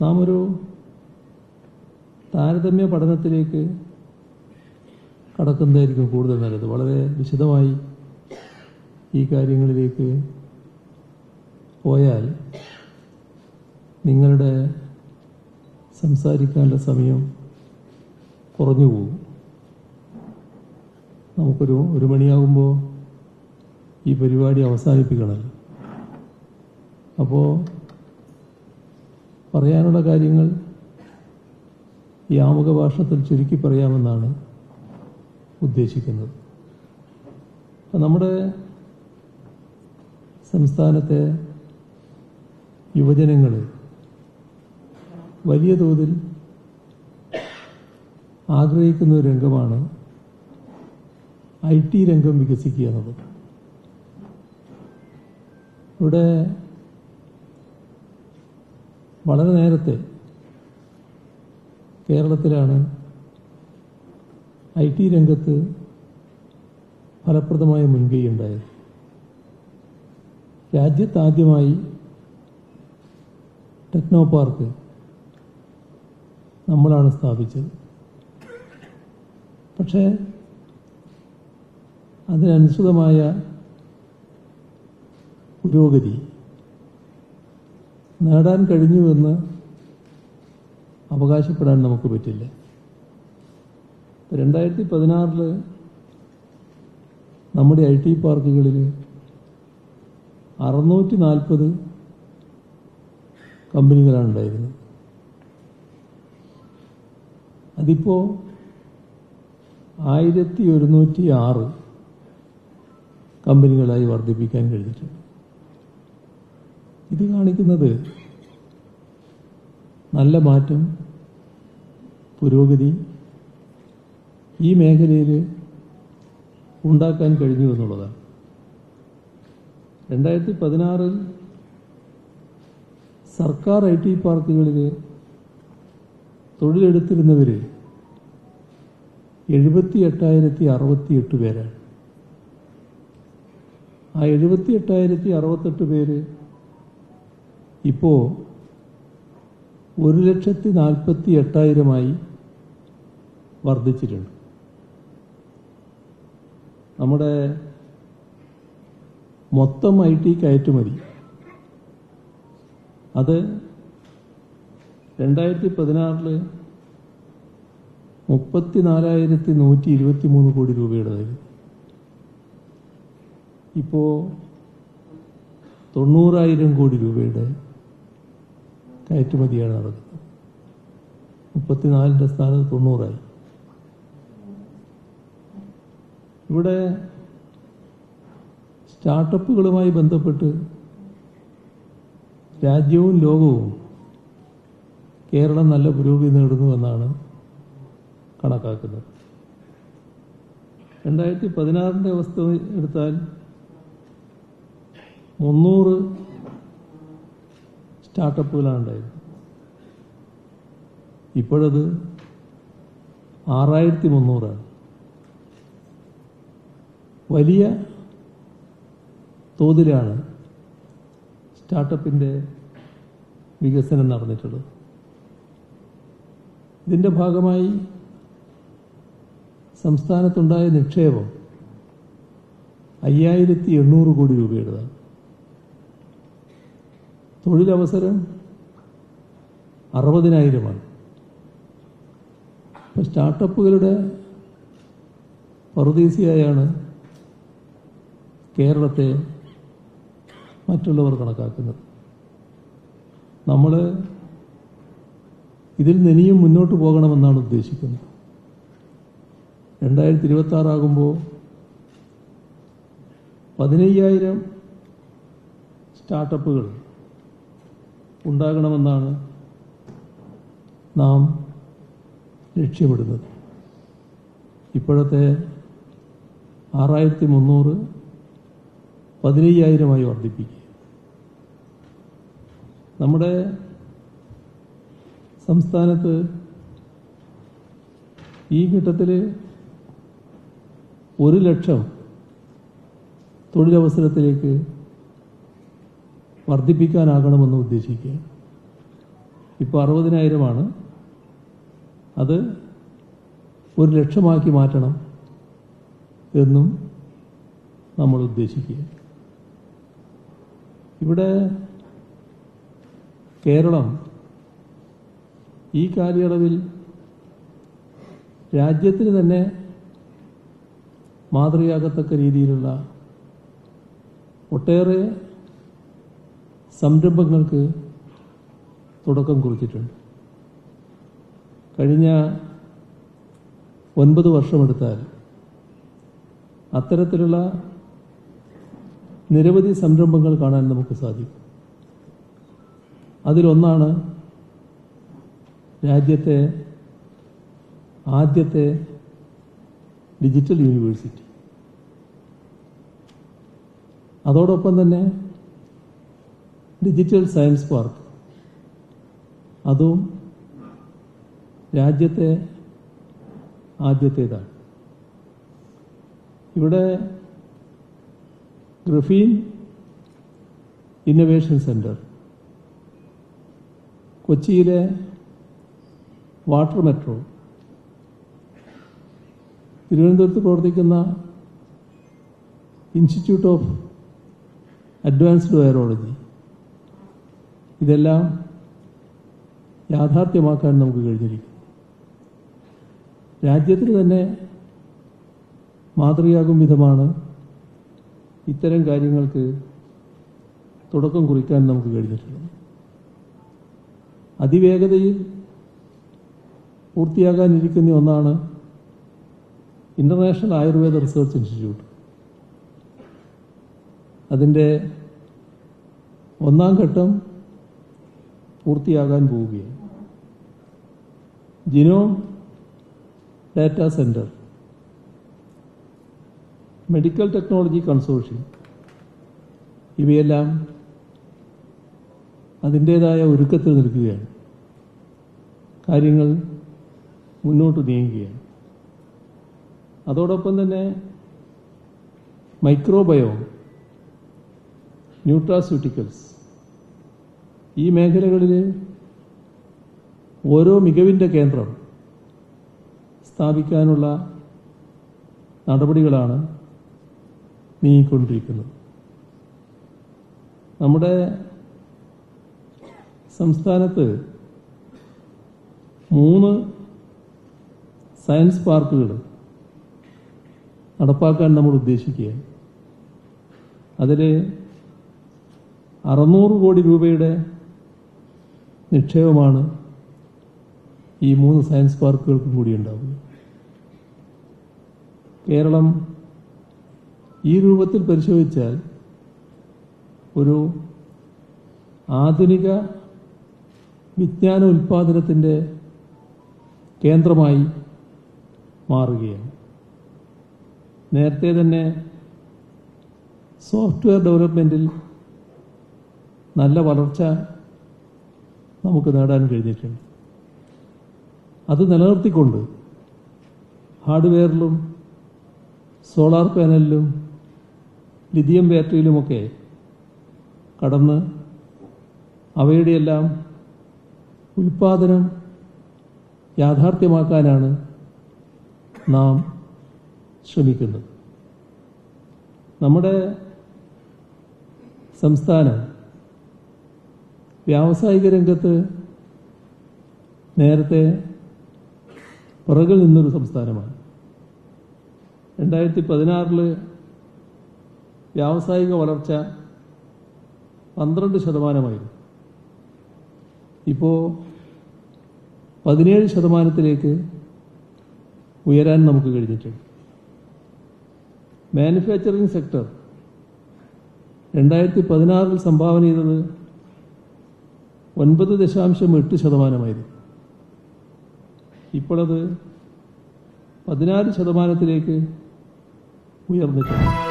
നാം ഒരു താരതമ്യ പഠനത്തിലേക്ക് കടക്കുന്നതായിരിക്കും കൂടുതൽ നല്ലത്. വളരെ വിശദമായി ഈ കാര്യങ്ങളിലേക്ക് പോയാൽ നിങ്ങളുടെ സംസാരിക്കാനുള്ള സമയം കുറഞ്ഞു പോകും. നമുക്കൊരു ഒരു മണിയാകുമ്പോൾ ഈ പരിപാടി അവസാനിപ്പിക്കണമല്ലോ അപ്പോൾ പറയാനുള്ള കാര്യങ്ങൾ ഈ ആമുഖ ഭാഷണത്തിൽ ചുരുക്കി പറയാമെന്നാണ് ഉദ്ദേശിക്കുന്നത്. നമ്മുടെ സംസ്ഥാനത്തെ യുവജനങ്ങൾ വലിയ തോതിൽ ആഗ്രഹിക്കുന്ന ഒരു രംഗമാണ് ഐ ടി രംഗം വികസിക്കുക എന്നുള്ളത്. ഇവിടെ വളരെ നേരത്തെ കേരളത്തിലാണ് ഐ ടി രംഗത്ത് ഫലപ്രദമായ മുൻകൈ ഉണ്ടായത്. രാജ്യത്താദ്യമായി ടെക്നോ പാർക്ക് നമ്മളാണ് സ്ഥാപിച്ചത്. പക്ഷേ അതിനനുസൃതമായ പുരോഗതി നേടാൻ കഴിഞ്ഞുവെന്ന് അവകാശപ്പെടാൻ നമുക്ക് പറ്റില്ല. രണ്ടായിരത്തി പതിനാറിൽ നമ്മുടെ ഐ ടി പാർക്കുകളിൽ അറുന്നൂറ്റി നാൽപ്പത് കമ്പനികളാണ് ഉണ്ടായിരുന്നത്. അതിപ്പോ ആയിരത്തി ഒരുന്നൂറ്റി ആറ് കമ്പനികളായി വർദ്ധിപ്പിക്കാൻ കഴിഞ്ഞിട്ടുണ്ട്. ഇത് കാണിക്കുന്നത് നല്ല മാറ്റം പുരോഗതി ഈ മേഖലയിൽ ഉണ്ടാക്കാൻ കഴിഞ്ഞു എന്നുള്ളതാണ്. രണ്ടായിരത്തി പതിനാറിൽ സർക്കാർ ഐ ടി പാർക്കുകളിൽ തൊഴിലെടുത്തിരുന്നവർ എഴുപത്തി എട്ടായിരത്തി അറുപത്തി എട്ട് പേരാണ്. ആ എഴുപത്തി എട്ടായിരത്തി അറുപത്തെട്ട് പേര് ഇപ്പോൾ ഒരു ലക്ഷത്തി നാൽപ്പത്തി എട്ടായിരമായി വർദ്ധിച്ചിട്ടുണ്ട്. നമ്മുടെ മൊത്തം ഐ ടി കയറ്റുമതി അത് രണ്ടായിരത്തി പതിനാറിൽ മുപ്പത്തി നാലായിരത്തി നൂറ്റി ഇരുപത്തി മൂന്ന് കോടി രൂപയുടേതായി ഇപ്പോൾ തൊണ്ണൂറായിരം കോടി രൂപയുടെ കയറ്റുമതിയാണ് നടക്കുന്നത്. മുപ്പത്തിനാലിന്റെ സ്ഥാനത്ത് തൊണ്ണൂറായി. ഇവിടെ സ്റ്റാർട്ടപ്പുകളുമായി ബന്ധപ്പെട്ട് രാജ്യവും ലോകവും കേരളം നല്ല പുരോഗതി നേടുന്നു എന്നാണ് കണക്കാക്കുന്നത്. രണ്ടായിരത്തി പതിനാറിന്റെ അവസ്ഥ എടുത്താൽ മുന്നൂറ് സ്റ്റാർട്ടപ്പുകളാണ് ഉണ്ടായത് ഇപ്പോഴത് ആറായിരത്തി മുന്നൂറാണ് വലിയ തോതിലാണ് സ്റ്റാർട്ടപ്പിന്റെ വികസനം നടന്നിട്ടുള്ളത്. ഇതിന്റെ ഭാഗമായി സംസ്ഥാനത്തുണ്ടായ നിക്ഷേപം അയ്യായിരത്തി എണ്ണൂറ് കോടി രൂപയുടേതാണ്. തൊഴിലവസരം അറുപതിനായിരമാണ്. ഇപ്പം സ്റ്റാർട്ടപ്പുകളുടെ പറുദീസിയായാണ് കേരളത്തെ മറ്റുള്ളവർ കണക്കാക്കുന്നത്. നമ്മൾ ഇതിൽ നിന്ന് ഇനിയും മുന്നോട്ട് പോകണമെന്നാണ് ഉദ്ദേശിക്കുന്നത്. രണ്ടായിരത്തി ഇരുപത്തി ആറാകുമ്പോൾ പതിനയ്യായിരം സ്റ്റാർട്ടപ്പുകൾ ഉണ്ടാകണമെന്നാണ് നാം ലക്ഷ്യമിടുന്നത്. ഇപ്പോഴത്തെ ആറായിരത്തി മുന്നൂറ് പതിനയ്യായിരമായി വർദ്ധിപ്പിക്കുക നമ്മുടെ സംസ്ഥാനത്ത് ഈ ഘട്ടത്തിൽ ഒരു ലക്ഷം തൊഴിലവസരത്തിലേക്ക് വർദ്ധിപ്പിക്കാനാകണമെന്ന് ഉദ്ദേശിക്കുക. ഇപ്പോൾ അറുപതിനായിരമാണ്. അത് ഒരു ലക്ഷമാക്കി മാറ്റണം എന്നും നമ്മൾ ഉദ്ദേശിക്കുക. ഇവിടെ കേരളം ഈ കാലയളവിൽ രാജ്യത്തിന് തന്നെ മാതൃകയാകത്തക്ക രീതിയിലുള്ള ഒട്ടേറെ സംരംഭങ്ങൾക്ക് തുടക്കം കുറിച്ചിട്ടുണ്ട്. കഴിഞ്ഞ ഒൻപത് വർഷമെടുത്താൽ അത്തരത്തിലുള്ള നിരവധി സംരംഭങ്ങൾ കാണാൻ നമുക്ക് സാധിക്കും. അതിലൊന്നാണ് രാജ്യത്തെ ആദ്യത്തെ ഡിജിറ്റൽ യൂണിവേഴ്സിറ്റി. അതോടൊപ്പം തന്നെ ഡിജിറ്റൽ സയൻസ് പാർക്ക് അതും രാജ്യത്തെ ആദ്യത്തേതാണ്. ഇവിടെ ഗ്രഫീൻ ഇന്നൊവേഷൻ സെന്റർ കൊച്ചിയിലെ വാട്ടർ മെട്രോ. തിരുവനന്തപുരത്ത് പ്രവർത്തിക്കുന്ന ഇൻസ്റ്റിറ്റ്യൂട്ട് ഓഫ് അഡ്വാൻസ്ഡ് വൈറോളജി ഇതെല്ലാം യാഥാർത്ഥ്യമാക്കാൻ നമുക്ക് കഴിഞ്ഞിരിക്കും. രാജ്യത്തിന് തന്നെ മാതൃകയാകും വിധമാണ് ഇത്തരം കാര്യങ്ങൾക്ക് തുടക്കം കുറിക്കാൻ നമുക്ക് കഴിഞ്ഞിട്ടുള്ളത്. അതിവേഗതയിൽ പൂർത്തിയാകാനിരിക്കുന്ന ഒന്നാണ് ഇന്റർനാഷണൽ ആയുർവേദ റിസർച്ച് ഇൻസ്റ്റിറ്റ്യൂട്ട് അതിന്റെ ഒന്നാം ഘട്ടം പൂർത്തിയാകാൻ പോവുകയാണ്. Genome data centre medical technology consortium. ഇവയെല്ലാം അതിന്റേതായ ഒരുക്കത്തിൽ നിൽക്കുകയാണ്. കാര്യങ്ങൾ മുന്നോട്ട് നീങ്ങുകയാണ്. അതോടൊപ്പം തന്നെ മൈക്രോബയോ ന്യൂട്രാസ്യൂട്ടിക്കൽസ് ഈ മേഖലകളിൽ ഓരോ മികവിന്റെ കേന്ദ്രം സ്ഥാപിക്കാനുള്ള നടപടികളാണ് നീങ്ങിക്കൊണ്ടിരിക്കുന്നത്. നമ്മുടെ സംസ്ഥാനത്ത് മൂന്ന് സയൻസ് പാർക്കുകൾ നടപ്പാക്കാൻ നമ്മൾ ഉദ്ദേശിക്കുകയാണ്. അതിൽ അറുന്നൂറ് കോടി രൂപയുടെ നിക്ഷേപമാണ് ഈ മൂന്ന് സയൻസ് പാർക്കുകൾക്കും കൂടി ഉണ്ടാവുക കേരളം ഈ രൂപത്തിൽ പരിശോധിച്ചാൽ ഒരു ആധുനിക വിജ്ഞാന ഉൽപാദനത്തിന്റെ കേന്ദ്രമായി മാറുകയാണ്. നേരത്തെ തന്നെ സോഫ്റ്റ്വെയർ ഡെവലപ്മെന്റിൽ നല്ല വളർച്ച നമുക്ക് നേടാൻ കഴിഞ്ഞിട്ടുണ്ട് അത് നിലനിർത്തിക്കൊണ്ട് ഹാർഡ്വെയറിലും സോളാർ പാനലിലും ലിഥിയം ബാറ്ററിയിലുമൊക്കെ കടന്ന് അവയുടെയെല്ലാം ഉൽപാദനം യാഥാർത്ഥ്യമാക്കാനാണ് നാം ശ്രമിക്കുന്നത്. നമ്മുടെ സംസ്ഥാനം വ്യാവസായിക രംഗത്ത് നേരത്തെ പുറകിൽ നിന്നൊരു സംസ്ഥാനമാണ്. രണ്ടായിരത്തി പതിനാറിൽ വ്യാവസായിക വളർച്ച പന്ത്രണ്ട് ശതമാനമായിരുന്നു. ഇപ്പോൾ പതിനേഴ് ശതമാനത്തിലേക്ക് ഉയരാൻ നമുക്ക് കഴിഞ്ഞിട്ടുണ്ട്. മാനുഫാക്ചറിംഗ് സെക്ടർ രണ്ടായിരത്തി പതിനാറിൽ സംഭാവന ചെയ്തത് ഒൻപത് ദശാംശം എട്ട് ശതമാനമായിരുന്നു. ഇപ്പോഴത് പതിനാറ് ശതമാനത്തിലേക്ക് ഉയർന്നിട്ടുണ്ട്.